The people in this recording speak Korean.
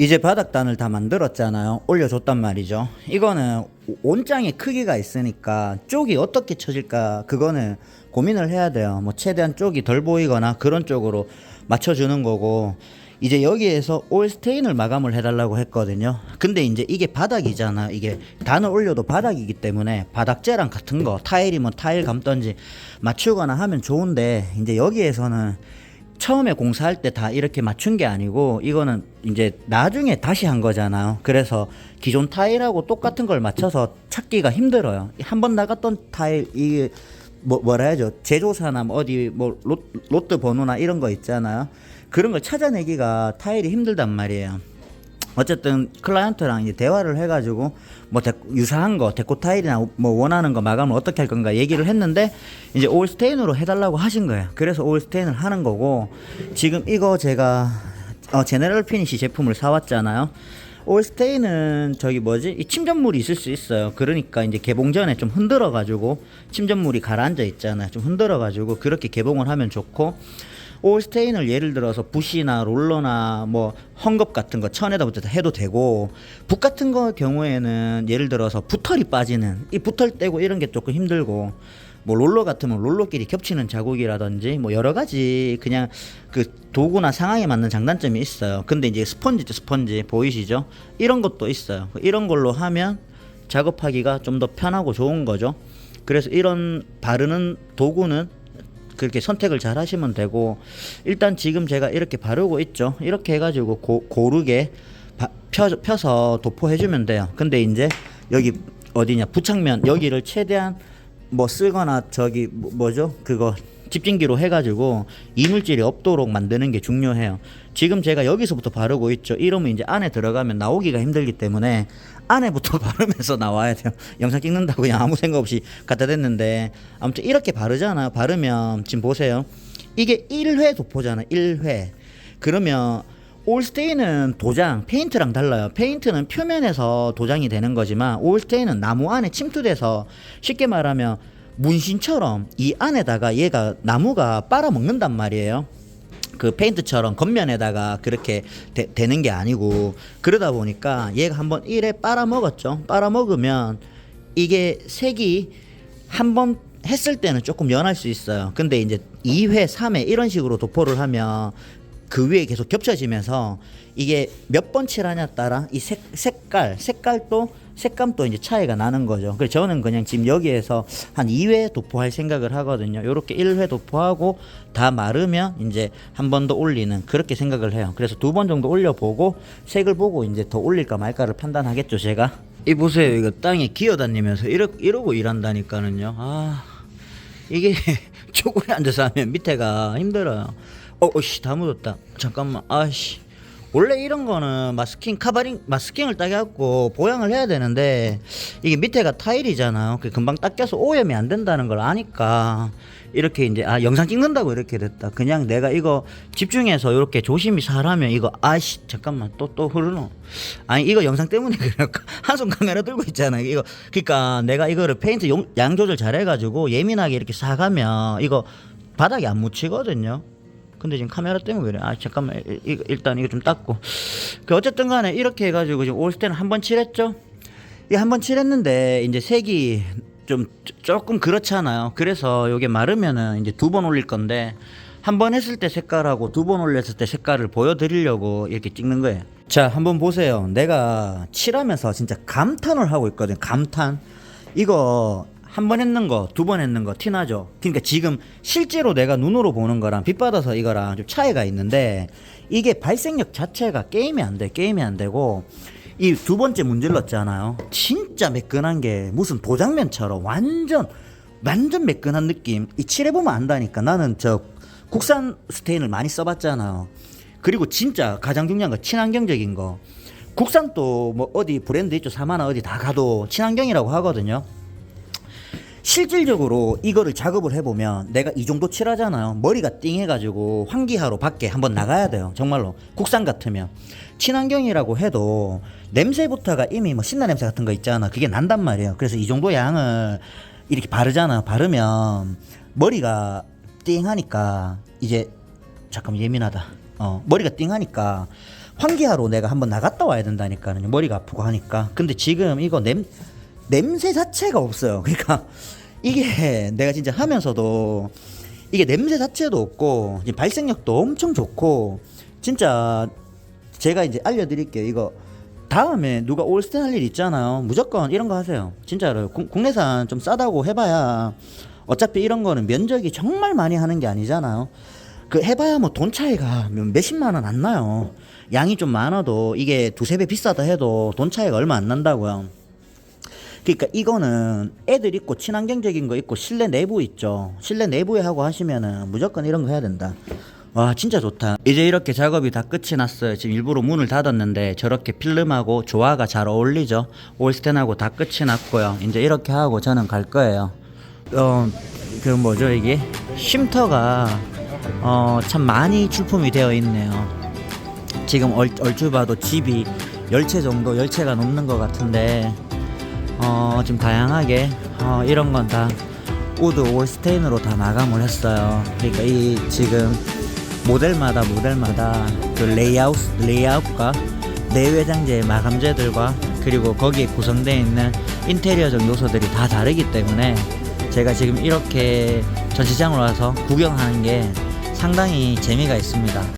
이제 바닥단을 다 만들었잖아요. 올려줬단 말이죠. 이거는 온장의 크기가 있으니까 쪽이 어떻게 쳐질까 그거는 고민을 해야 돼요. 뭐 최대한 쪽이 덜 보이거나 그런 쪽으로 맞춰주는 거고 이제 여기에서 올 스테인을 마감을 해달라고 했거든요. 근데 이제 이게 바닥이잖아. 이게 단을 올려도 바닥이기 때문에 바닥재랑 같은 거 타일이면 타일 감던지 맞추거나 하면 좋은데 이제 여기에서는 처음에 공사할 때 다 이렇게 맞춘 게 아니고 이거는 이제 나중에 다시 한 거잖아요. 그래서 기존 타일하고 똑같은 걸 맞춰서 찾기가 힘들어요. 한 번 나갔던 타일 이게 뭐 뭐라 해야죠? 제조사나 뭐 어디 뭐 로, 로트 번호나 이런 거 있잖아요. 그런 걸 찾아내기가 타일이 힘들단 말이에요. 어쨌든 클라이언트랑 이제 대화를 해가지고 뭐 데- 유사한 거 데코 타일이나 뭐 원하는 거 마감을 어떻게 할 건가 얘기를 했는데 이제 올스테인으로 해달라고 하신 거예요. 그래서 올스테인을 하는 거고 지금 이거 제가 어, 제네럴 피니시 제품을 사왔잖아요. 올스테인은 저기 뭐지 이 침전물이 있을 수 있어요. 그러니까 이제 개봉 전에 좀 흔들어 가지고 침전물이 가라앉아 있잖아요. 좀 흔들어 가지고 그렇게 개봉을 하면 좋고 올스테인을 예를 들어서 붓이나 롤러나 뭐 헝겊 같은 거 천에다 붙여서 해도 되고 붓 같은 거 경우에는 예를 들어서 붓털이 빠지는 이 붓털 떼고 이런 게 조금 힘들고 뭐 롤러 같으면 롤러끼리 겹치는 자국이라든지 뭐 여러 가지 그냥 그 도구나 상황에 맞는 장단점이 있어요. 근데 이제 스펀지죠 스펀지 보이시죠? 이런 것도 있어요. 이런 걸로 하면 작업하기가 좀 더 편하고 좋은 거죠. 그래서 이런 바르는 도구는 그렇게 선택을 잘 하시면 되고 일단 지금 제가 이렇게 바르고 있죠. 이렇게 해가지고 고, 고르게 바- 펴, 펴서 도포해주면 돼요. 근데 이제 여기 어디냐 부착면 여기를 최대한 뭐 쓰거나 저기 뭐- 뭐죠 그거 집진기로 해가지고 이물질이 없도록 만드는 게 중요해요. 지금 제가 여기서부터 바르고 있죠. 이러면 이제 안에 들어가면 나오기가 힘들기 때문에 안에부터 바르면서 나와야 돼요. 영상 찍는다고 그냥 아무 생각 없이 갖다 댔는데 아무튼 이렇게 바르잖아요. 바르면 지금 보세요. 이게 1회 도포잖아. 1회. 그러면 올스테인은 도장, 페인트랑 달라요. 페인트는 표면에서 도장이 되는 거지만 올스테인은 나무 안에 침투돼서 쉽게 말하면 문신처럼 이 안에다가 얘가 나무가 빨아먹는단 말이에요. 그 페인트처럼 겉면에다가 그렇게 되, 되는 게 아니고 그러다 보니까 얘가 한번 일에 빨아먹었죠. 빨아먹으면 이게 색이 한 번 했을 때는 조금 연할 수 있어요. 근데 이제 2회, 3회 이런 식으로 도포를 하면 그 위에 계속 겹쳐지면서 이게 몇 번 칠하냐 따라 이 색, 색깔, 색깔도 색감도 이제 차이가 나는 거죠. 그래서 저는 그냥 지금 여기에서 한 2회 도포할 생각을 하거든요. 요렇게 1회 도포하고 다 마르면 이제 한 번 더 올리는 그렇게 생각을 해요. 그래서 두 번 정도 올려보고 색을 보고 이제 더 올릴까 말까를 판단하겠죠, 제가. 이 보세요. 이거 땅에 기어다니면서 이러, 이러고 일한다니까는요. 아, 이게 쪼그려 앉아서 하면 밑에가 힘들어요. 어, 어씨, 다 묻었다. 잠깐만, 아씨. 원래 이런 거는 마스킹 카바링 마스킹을 따갖고 보양을 해야 되는데 이게 밑에가 타일이잖아요. 그 금방 닦여서 오염이 안 된다는 걸 아니까 이렇게 이제 아 영상 찍는다고 이렇게 됐다. 그냥 내가 이거 집중해서 이렇게 조심히 살하면 이거 아씨 잠깐만 또 또 흐르노. 아니 이거 영상 때문에 그럴까? 한손 카메라 들고 있잖아. 이거 그러니까 내가 이거를 페인트 용, 양 조절 잘해가지고 예민하게 이렇게 사가면 이거 바닥에 안 묻히거든요. 근데 지금 카메라 때문에 그래. 아 잠깐만 일- 일- 일단 이거 좀 닦고. 그 어쨌든 간에 이렇게 해가지고 지금 올스테는 한 번 칠했죠. 이 한 번 칠했는데 이제 색이 좀 조- 조금 그렇잖아요. 그래서 이게 마르면은 이제 두 번 올릴 건데 한 번 했을 때 색깔하고 두 번 올렸을 때 색깔을 보여드리려고 이렇게 찍는 거예요. 자 한번 보세요. 내가 칠하면서 진짜 감탄을 하고 있거든. 감탄. 이거 한 번 했는 거, 두 번 했는 거 티나죠? 그러니까 지금 실제로 내가 눈으로 보는 거랑 빛 받아서 이거랑 좀 차이가 있는데 이게 발생력 자체가 게임이 안 돼. 게임이 안 되고 이 두 번째 문질렀잖아요. 진짜 매끈한 게 무슨 도장면처럼 완전 완전 매끈한 느낌. 이 칠해보면 안다니까. 나는 저 국산 스테인을 많이 써봤잖아요. 그리고 진짜 가장 중요한 거 친환경적인 거. 국산 또 뭐 어디 브랜드 있죠. 사마나 어디 다 가도 친환경이라고 하거든요. 실질적으로 이거를 작업을 해보면 내가 이 정도 칠하잖아요. 머리가 띵해가지고 환기하러 밖에 한번 나가야 돼요. 정말로 국산 같으면 친환경이라고 해도 냄새부터가 이미 뭐 신나 냄새 같은 거 있잖아. 그게 난단 말이에요. 그래서 이 정도 양을 이렇게 바르잖아. 바르면 머리가 띵하니까 이제 잠깐 예민하다. 어 머리가 띵하니까 환기하러 내가 한번 나갔다 와야 된다니까요. 머리가 아프고 하니까. 근데 지금 이거 냄 냄새 자체가 없어요. 그러니까 이게 내가 진짜 하면서도 이게 냄새 자체도 없고 이제 발생력도 엄청 좋고 진짜 제가 이제 알려드릴게요. 이거 다음에 누가 올스텐 할 일 있잖아요. 무조건 이런 거 하세요. 진짜로 국- 국내산 좀 싸다고 해봐야 어차피 이런 거는 면적이 정말 많이 하는 게 아니잖아요. 그 해봐야 뭐 돈 차이가 몇- 몇십만 원 안 나요. 양이 좀 많아도 이게 두세 배 비싸다 해도 돈 차이가 얼마 안 난다고요. 그러니까 이거는 애들 있고 친환경적인 거 있고 실내 내부 있죠. 실내 내부에 하고 하시면은 무조건 이런 거 해야 된다. 와 진짜 좋다. 이제 이렇게 작업이 다 끝이 났어요. 지금 일부러 문을 닫았는데 저렇게 필름하고 조화가 잘 어울리죠. 올스텐하고 다 끝이 났고요. 이제 이렇게 하고 저는 갈 거예요. 어그 뭐죠 이게 쉼터가 어 참 많이 출품이 되어 있네요. 지금 얼, 얼추 봐도 집이 10채 정도 10채가 넘는 것 같은데 어, 좀 다양하게 어, 이런 건 다 우드 올스테인으로 다 마감을 했어요. 그러니까 이 지금 모델마다 모델마다 그 레이아웃 레이아웃과 내외장재 마감재들과 그리고 거기에 구성되어 있는 인테리어적 요소들이 다 다르기 때문에 제가 지금 이렇게 전시장으로 와서 구경하는 게 상당히 재미가 있습니다.